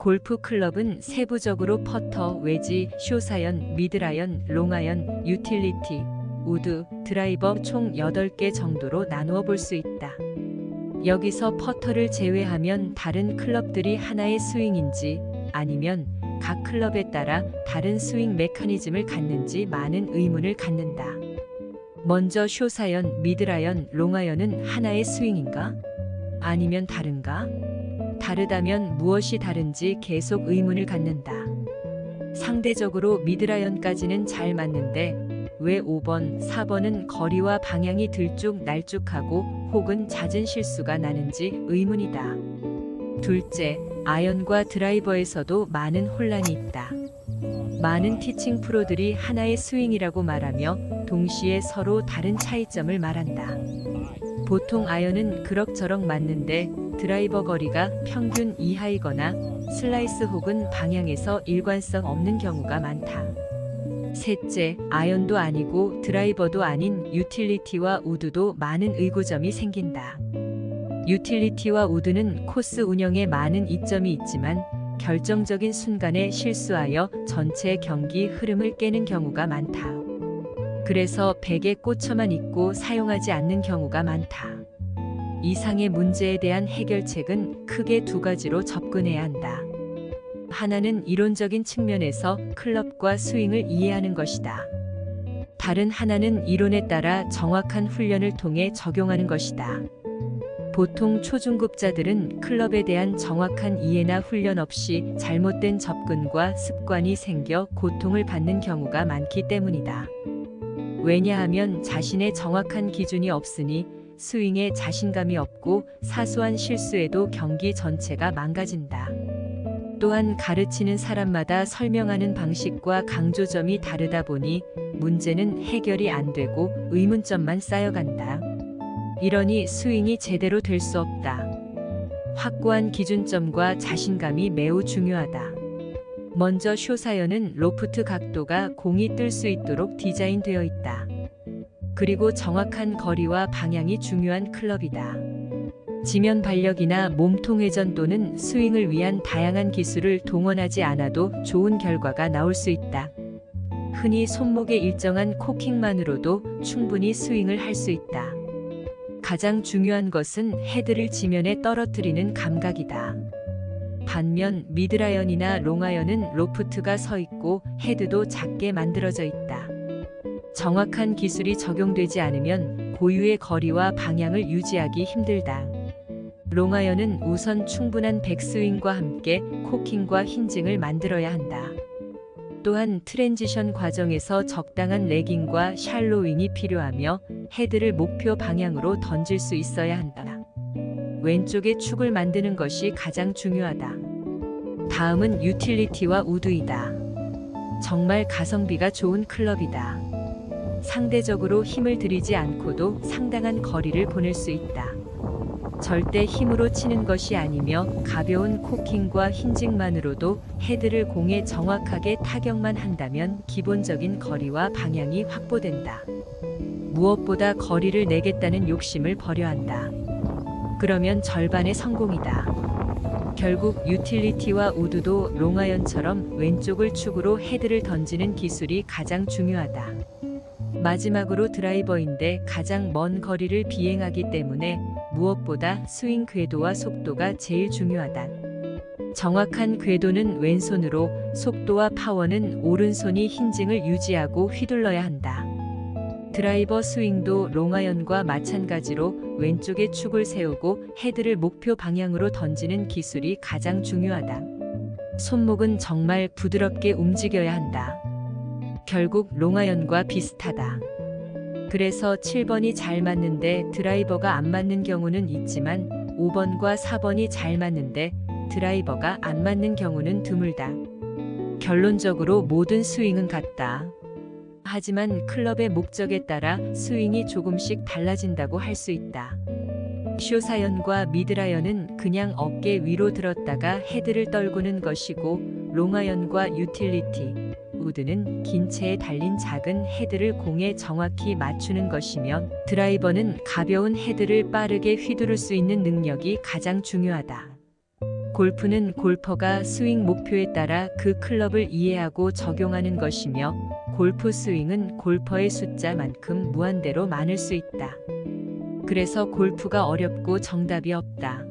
골프 클럽은 세부적으로 퍼터, 웨지, 쇼사연, 미드라연, 롱아연, 유틸리티, 우드, 드라이버 총 8개 정도로 나누어 볼 수 있다. 여기서 퍼터를 제외하면 다른 클럽들이 하나의 스윙인지 아니면 각 클럽에 따라 다른 스윙 메커니즘을 갖는지 많은 의문을 갖는다. 먼저 쇼사연, 미드라연, 롱아연은 하나의 스윙인가? 아니면 다른가? 다르다면 무엇이 다른지 계속 의문을 갖는다. 상대적으로 미드라연까지는 잘 맞는데 왜 5번, 4번은 거리와 방향이 들쭉날쭉하고 혹은 잦은 실수가 나는지 의문이다. 둘째, 아연과 드라이버에서도 많은 혼란이 있다. 많은 티칭 프로들이 하나의 스윙이라고 말하며 동시에 서로 다른 차이점을 말한다. 보통 아연은 그럭저럭 맞는데 드라이버 거리가 평균 이하이거나 슬라이스 혹은 방향에서 일관성 없는 경우가 많다. 셋째, 아연도 아니고 드라이버도 아닌 유틸리티와 우드도 많은 의구점이 생긴다. 유틸리티와 우드는 코스 운영에 많은 이점이 있지만 결정적인 순간에 실수하여 전체 경기 흐름을 깨는 경우가 많다. 그래서 백에 꽂혀만 있고 사용하지 않는 경우가 많다. 이상의 문제에 대한 해결책은 크게 두 가지로 접근해야 한다. 하나는 이론적인 측면에서 클럽과 스윙을 이해하는 것이다. 다른 하나는 이론에 따라 정확한 훈련을 통해 적용하는 것이다. 보통 초중급자들은 클럽에 대한 정확한 이해나 훈련 없이 잘못된 접근과 습관이 생겨 고통을 받는 경우가 많기 때문이다. 왜냐하면 자신의 정확한 기준이 없으니 스윙에 자신감이 없고 사소한 실수에도 경기 전체가 망가진다. 또한 가르치는 사람마다 설명하는 방식과 강조점이 다르다 보니 문제는 해결이 안 되고 의문점만 쌓여간다. 이러니 스윙이 제대로 될 수 없다. 확고한 기준점과 자신감이 매우 중요하다. 먼저 쇼사연은 로프트 각도가 공이 뜰 수 있도록 디자인되어 있다. 그리고 정확한 거리와 방향이 중요한 클럽이다. 지면 발력이나 몸통 회전 또는 스윙을 위한 다양한 기술을 동원하지 않아도 좋은 결과가 나올 수 있다. 흔히 손목의 일정한 코킹만으로도 충분히 스윙을 할 수 있다. 가장 중요한 것은 헤드를 지면에 떨어뜨리는 감각이다. 반면 미드라이언이나 롱아이언은 로프트가 서 있고 헤드도 작게 만들어져 있다. 정확한 기술이 적용되지 않으면 고유의 거리와 방향을 유지하기 힘들다. 롱아이언은 우선 충분한 백스윙과 함께 코킹과 힌징을 만들어야 한다. 또한 트랜지션 과정에서 적당한 레깅과 샬로윙이 필요하며 헤드를 목표 방향으로 던질 수 있어야 한다. 왼쪽에 축을 만드는 것이 가장 중요하다. 다음은 유틸리티와 우드이다. 정말 가성비가 좋은 클럽이다. 상대적으로 힘을 들이지 않고도 상당한 거리를 보낼 수 있다. 절대 힘으로 치는 것이 아니며 가벼운 코킹과 힌징만으로도 헤드를 공에 정확하게 타격만 한다면 기본적인 거리와 방향이 확보된다. 무엇보다 거리를 내겠다는 욕심을 버려 한다. 그러면 절반의 성공이다. 결국 유틸리티와 우드도 롱아연처럼 왼쪽을 축으로 헤드를 던지는 기술이 가장 중요하다. 마지막으로 드라이버인데 가장 먼 거리를 비행하기 때문에 무엇보다 스윙 궤도와 속도가 제일 중요하다. 정확한 궤도는 왼손으로, 속도와 파워는 오른손이 힌징을 유지하고 휘둘러야 한다. 드라이버 스윙도 롱아연과 마찬가지로 왼쪽에 축을 세우고 헤드를 목표 방향으로 던지는 기술이 가장 중요하다. 손목은 정말 부드럽게 움직여야 한다. 결국 롱아연과 비슷하다. 그래서 7번이 잘 맞는데 드라이버가 안 맞는 경우는 있지만 5번과 4번이 잘 맞는데 드라이버가 안 맞는 경우는 드물다. 결론적으로 모든 스윙은 같다. 하지만 클럽의 목적에 따라 스윙이 조금씩 달라진다고 할 수 있다. 쇼사연과 미드라연은 그냥 어깨 위로 들었다가 헤드를 떨구는 것이고 롱아연과 유틸리티, 우드는 긴 채에 달린 작은 헤드를 공에 정확히 맞추는 것이며 드라이버는 가벼운 헤드를 빠르게 휘두를 수 있는 능력이 가장 중요하다. 골프는 골퍼가 스윙 목표에 따라 그 클럽을 이해하고 적용하는 것이며 골프 스윙은 골퍼의 숫자만큼 무한대로 많을 수 있다. 그래서 골프가 어렵고 정답이 없다.